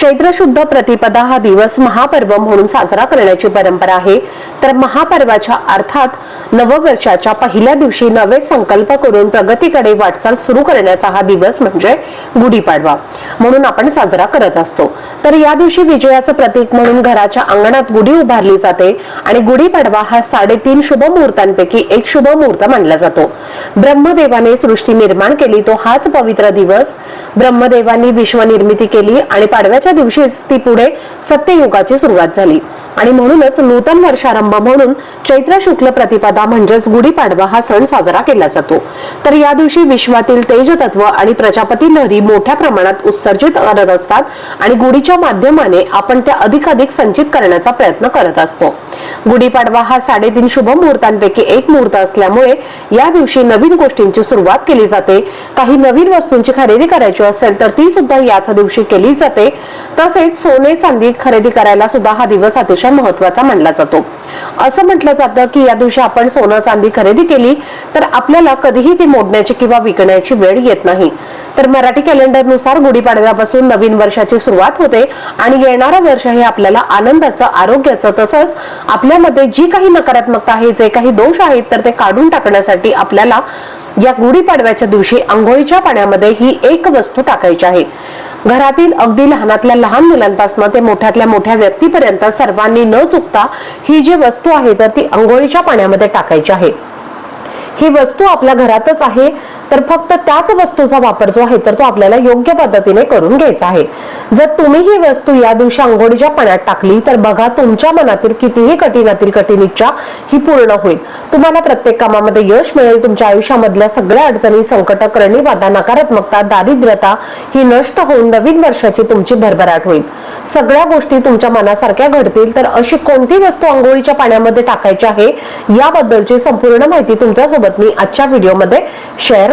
चैत्र शुद्ध प्रतिपदा हा दिवस महापर्व म्हणून साजरा करण्याची परंपरा आहे. तर महापर्वाच्या अर्थात नववर्षाच्या पहिल्या दिवशी नवे संकल्प करून प्रगतीकडे वाटचाल सुरू करण्याचा हा दिवस म्हणजे गुढीपाडवा म्हणून आपण साजरा करत असतो. तर या दिवशी विजयाचं प्रतीक म्हणून घराच्या अंगणात गुढी उभारली जाते आणि गुढीपाडवा हा साडेतीन शुभ मुहूर्तांपैकी एक शुभ मुहूर्त मानला जातो. ब्रह्मदेवाने सृष्टी निर्माण केली तो हाच पवित्र दिवस. ब्रह्मदेवानी विश्वनिर्मिती केली आणि पाडव्याच्या दिवशीच ती पुढे सत्ययुगाची सुरुवात झाली. आणि म्हणूनच नूतन वर्षारंभ म्हणून चैत्र शुक्ल प्रतिपदा म्हणजेच गुढीपाडवा हा सण साजरा केला जातो. तर या दिवशी विश्वातील तेजतत्व आणि प्रजापती लहरी मोठ्या प्रमाणात उत्सर्जित करत असतात आणि गुढीच्या माध्यमाने आपण त्या अधिकाधिक संचित करण्याचा प्रयत्न करत असतो. गुढीपाडवा हा साडेतीन शुभ मुहूर्तांपैकी एक मुहूर्त असल्यामुळे या दिवशी नवीन गोष्टींची सुरुवात केली जाते. काही नवीन वस्तूंची खरेदी करायची असेल तर ती सुद्धा याच दिवशी केली जाते. तसेच सोने चांदी खरेदी करायला सुद्धा हा दिवस अतिशय महत्त्वाचा मानला जातो. असं म्हटलं जातं की या दिवशी आपण सोनं चांदी खरेदी केली तर आपल्याला कधीही ती मोडण्याची किंवा विकण्याची वेळ येत नाही. तर मराठी कॅलेंडरनुसार गुढीपाडव्यापासून नवीन वर्षाची सुरुवात होते आणि येणारं वर्ष हे आपल्याला आनंदाचं आरोग्याचं तसंच आपल्यामध्ये जी काही नकारात्मकता आहे जे काही दोष आहेत तर ते काढून टाकण्यासाठी आपल्याला या गुढीपाडव्याच्या दिवशी आंघोळीच्या पाण्यामध्ये ही एक वस्तू टाकायची आहे. घरातील अगदी लहानातल्या लहान मुलांपासून ते मोठ्यातल्या मोठ्या व्यक्तीपर्यंत सर्वांनी न चुकता ही जी वस्तू आहे तर ती आंघोळीच्या पाण्यामध्ये टाकायची आहे. ही वस्तू आपल्या घरातच आहे. तर फक्त त्याच वस्तूचा वापर जो आहे तर तो आपल्याला योग्य पद्धतीने करून घ्यायचा आहे. जर तुम्ही ही वस्तू या दिवशी आंघोळीच्या पाण्यात टाकली तर बघा तुमच्या मनातील कितीही कठीणातील कठीण इच्छा ही पूर्ण होईल. तुम्हाला प्रत्येक कामामध्ये यश मिळेल तुमच्या आयुष्यामधल्या सगळ्या अडचणी संकट करणी बाधा नकारात्मकता दारिद्र्यता ही नष्ट होऊन नवीन वर्षाची तुमची भरभराट होईल. सगळ्या गोष्टी तुमच्या मनासारख्या घडतील तर अशी कोणती वस्तू आंघोळीच्या पाण्यामध्ये टाकायची आहे याबद्दलची संपूर्ण माहिती तुमच्यासोबत मी आजच्या व्हिडिओमध्ये शेअर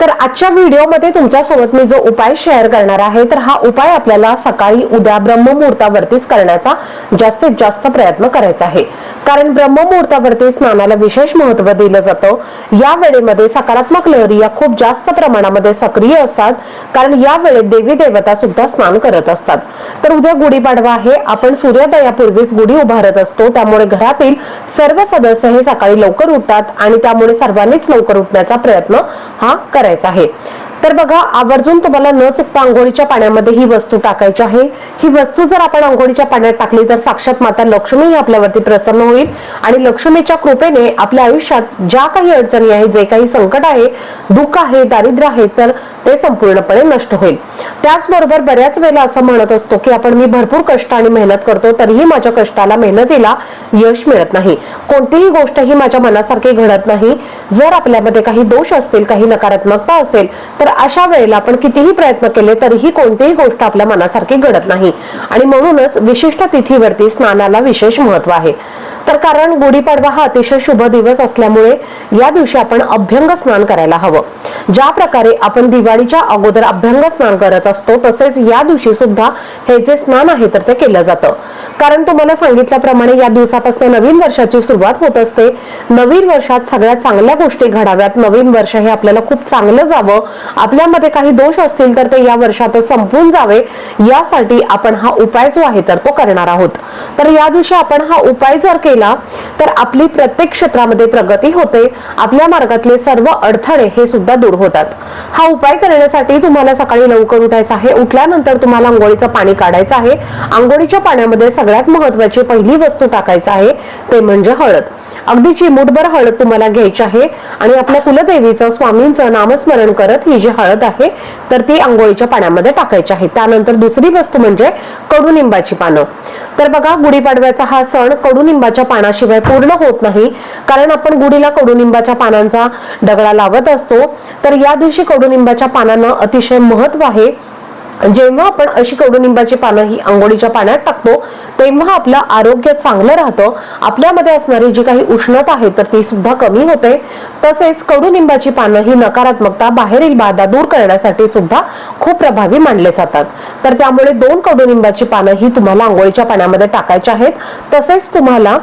तर आजच्या व्हिडिओमध्ये तुमच्यासोबत मी जो उपाय शेअर करणार आहे तर हा उपाय आपल्याला सकाळी उद्या ब्रह्ममुहूर्तावरतीच करण्याचा जास्तीत जास्त प्रयत्न करायचा आहे. कारण ब्रह्ममुहूर्तावरती स्नानाला विशेष महत्त्व दिलं जातं. या वेळेमध्ये सकारात्मक लहरी या खूप जास्त प्रमाणामध्ये सक्रिय असतात. कारण या वेळेत देवी देवता सुद्धा स्नान करत असतात. तर उद्या गुढीपाडवा आहे. आपण सूर्योदयापूर्वीच गुढी उभारत असतो. त्यामुळे घरातील सर्व सदस्य हे सकाळी लवकर उठतात आणि त्यामुळे सर्वांनीच लवकर उठण्याचा प्रयत्न हा करायचा आहे. तर बघा आवर्जून तुम्हाला न चुकता आंघोळीच्या पाण्यामध्ये ही वस्तू टाकायची आहे. ही वस्तू जर आपण आंघोळीच्या पाण्यात टाकली तर साक्षात माता लक्ष्मी ही आपल्यावरती प्रसन्न होईल आणि लक्ष्मीच्या कृपेने आपल्या आयुष्यात ज्या काही अडचणी आहेत जे काही संकट आहे दुःख आहे दारिद्र्य आहे तर ते संपूर्णपणे नष्ट होईल. त्याचबरोबर बऱ्याच वेळेला असं म्हणत असतो की आपण मी भरपूर कष्ट आणि मेहनत करतो तरीही माझ्या कष्टाला मेहनतीला यश मिळत नाही. कोणतीही गोष्ट ही माझ्या मनासारखी घडत नाही. जर आपल्यामध्ये काही दोष असतील काही नकारात्मकता असेल तर तर अशा वेळेला आपण कितीही प्रयत्न केले तरीही कोणतीही गोष्ट आपल्या मनासारखी घडत नाही. आणि म्हणूनच विशिष्ट तिथीवरती स्नानाला विशेष महत्त्व आहे. तर कारण गुढीपाडवा हा अतिशय शुभ दिवस असल्यामुळे या दिवशी आपण अभ्यंग स्नान करायला हवं. ज्या प्रकारे आपण दिवाळीच्या अगोदर अभ्यंग स्नान करत असतो तसेच या दिवशी सुद्धा हे जे स्नान आहे तर ते केलं जातं. कारण तुम्हाला सांगितल्याप्रमाणे या दिवसापासून नवीन वर्षाची सुरुवात होत असते. नवीन वर्षात सगळ्यात चांगल्या गोष्टी घडाव्यात. नवीन वर्ष हे आपल्याला खूप चांगलं जावं. आपल्यामध्ये काही दोष असतील तर ते या वर्षातच संपून जावे. यासाठी आपण हा उपाय जो आहे तर तो करणार आहोत. तर या दिवशी आपण हा उपाय जर केला तर आपली प्रत्येक क्षेत्रामध्ये प्रगती होते. आपल्या मार्गातले सर्व अडथळे हे सुद्धा दूर होतात. हा उपाय करण्यासाठी तुम्हाला सकाळी लवकर उठायचं आहे. उठल्यानंतर तुम्हाला आंघोळीचं पाणी काढायचं आहे. आंघोळीच्या पाण्यामध्ये सगळ्यात महत्वाची पहिली वस्तू टाकायचं आहे ते म्हणजे हळद. अगदी चिमूटभर हळद तुम्हाला घ्यायची आहे आणि आपल्या कुलदेवीचं स्वामींचं नामस्मरण करत ही जी हळद आहे तर ती आंघोळीच्या पाण्यामध्ये टाकायची आहे. त्यानंतर दुसरी वस्तू म्हणजे कडुनिंबाची पानं. तर बघा गुढीपाडव्याचा हा सण कडुनिंबाच्या पानाशिवाय पूर्ण होत नाही. कारण आपण गुढीला कडुनिंबाच्या पानांचा दगडा लावत असतो. तर या दिवशी कडुनिंबाच्या पानांना अतिशय महत्त्व आहे. जेव्हा आपण अशी कडुनिंबाची पानं ही आंघोळीच्या पाण्यात टाकतो तेव्हा आपलं आरोग्य चांगलं राहतं. आपल्यामध्ये असणारी जी काही उष्णता आहे तर ती सुद्धा कमी होते. तसेच कडुनिंबाची पानं ही नकारात्मकता बाहेरील बाधा दूर करण्यासाठी सुद्धा खूप प्रभावी मानले जातात. तर त्यामुळे दोन कडुनिंबाची पानं ही तुम्हाला आंघोळीच्या पाण्यामध्ये टाकायची आहेत. तसेच तुम्हाला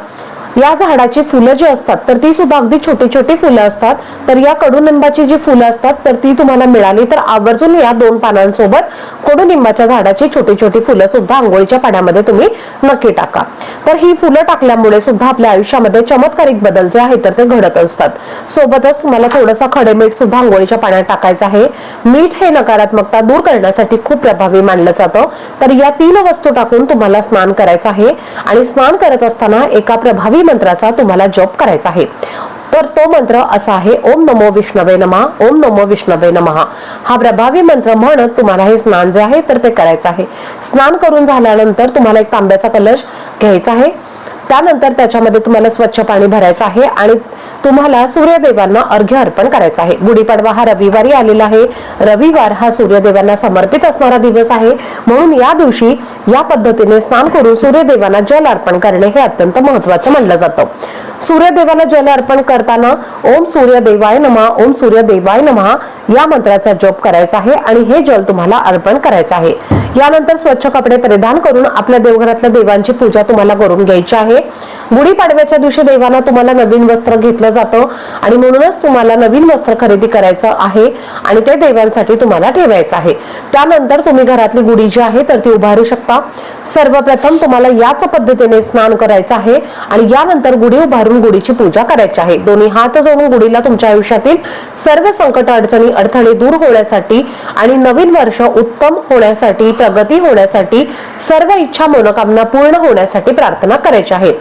या झाडाची फुलं जी असतात तर ती सुद्धा अगदी छोटी छोटी फुलं असतात. तर या कडुनिंबाची जी फुलं असतात तर ती तुम्हाला मिळाली. तर आवर्जून या दोन पानांसोबत कडुनिंबाच्या झाडाची छोटी छोटी फुलं सुद्धा आंघोळीच्या पाण्यामध्ये तुम्ही नक्की टाका. तर ही फुलं टाकल्यामुळे सुद्धा आपल्या आयुष्यामध्ये चमत्कारिक बदल जे आहेत तर ते घडत असतात. सोबतच तुम्हाला थोडंसं खडे मीठ सुद्धा आंघोळीच्या पाण्यात टाकायचं आहे. मीठ हे नकारात्मकता दूर करण्यासाठी खूप प्रभावी मानलं जातं. तर या तीन वस्तू टाकून तुम्हाला स्नान करायचं आहे. आणि स्नान करत असताना एका प्रभावी मंत्राचा तुम्हाला जप करायचा आहे. तर तो मंत्र असा आहे ओम नमो विष्णवे नमा ओम नमो विष्णवे नमः. हा प्रभावी मंत्र म्हणत तुम्हाला हे स्नान जे आहे तर ते करायचं आहे. स्नान करून झाल्यानंतर तुम्हाला एक तांब्याचा कलश घ्यायचा आहे. त्यानंतर त्याच्यामध्ये तुम्हाला स्वच्छ पाणी भरायचं आहे आणि तुम्हाला सूर्यदेवांना अर्घ्य अर्पण करायचं आहे. गुढीपाडवा हा रविवारी आलेला आहे. रविवार हा सूर्यदेवांना समर्पित असणारा दिवस आहे. म्हणून या दिवशी या पद्धतीने स्नान करून सूर्यदेवांना जल अर्पण करणे हे अत्यंत महत्वाचं मानलं जातं. सूर्यदेवाला जल अर्पण करताना ओम सूर्यदेवाय नमा ओम सूर्यदेवाय नमा या मंत्राचा जप करायचा आहे आणि हे जल तुम्हाला अर्पण करायचं आहे. यानंतर स्वच्छ कपडे परिधान करून आपल्या देवघरातल्या देवांची पूजा तुम्हाला करून घ्यायची आहे. गुढीपाडव्याच्या दिवशी देवांना तुम्हाला नवीन वस्त्र घेतलं जातं आणि म्हणूनच तुम्हाला नवीन वस्त्र खरेदी करायचं आहे आणि ते देवांसाठी तुम्हाला ठेवायचं आहे. त्यानंतर तुम्ही घरातली गुढी जी आहे तर ती उभारू शकता. सर्वप्रथम तुम्हाला याच पद्धतीने स्नान करायचं आहे आणि यानंतर गुढी उभारून गुढीची पूजा करायची आहे. दोन्ही हात जोडून गुढीला तुमच्या आयुष्यातील सर्व संकट अडचणी अडथळे दूर होण्यासाठी आणि नवीन वर्ष उत्तम होण्यासाठी प्रगती होण्यासाठी सर्व इच्छा मनोकामना पूर्ण होण्यासाठी प्रार्थना करायची आहे.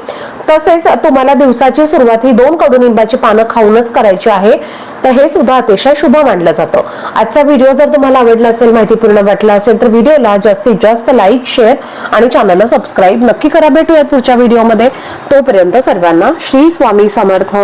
तसेच तुम्हाला दिवसाची सुरुवात ही दोन कडुनिंबाची पानं खाऊनच करायची आहे. तर हे सुद्धा अतिशय शुभ मानलं जातं. आजचा व्हिडिओ जर तुम्हाला आवडला असेल माहितीपूर्ण वाटला असेल तर व्हिडिओला जास्तीत जास्त लाईक शेअर आणि चॅनलला सबस्क्राईब नक्की करा. भेटूयात पुढच्या व्हिडिओमध्ये. तोपर्यंत सर्वांना श्री स्वामी समर्थ.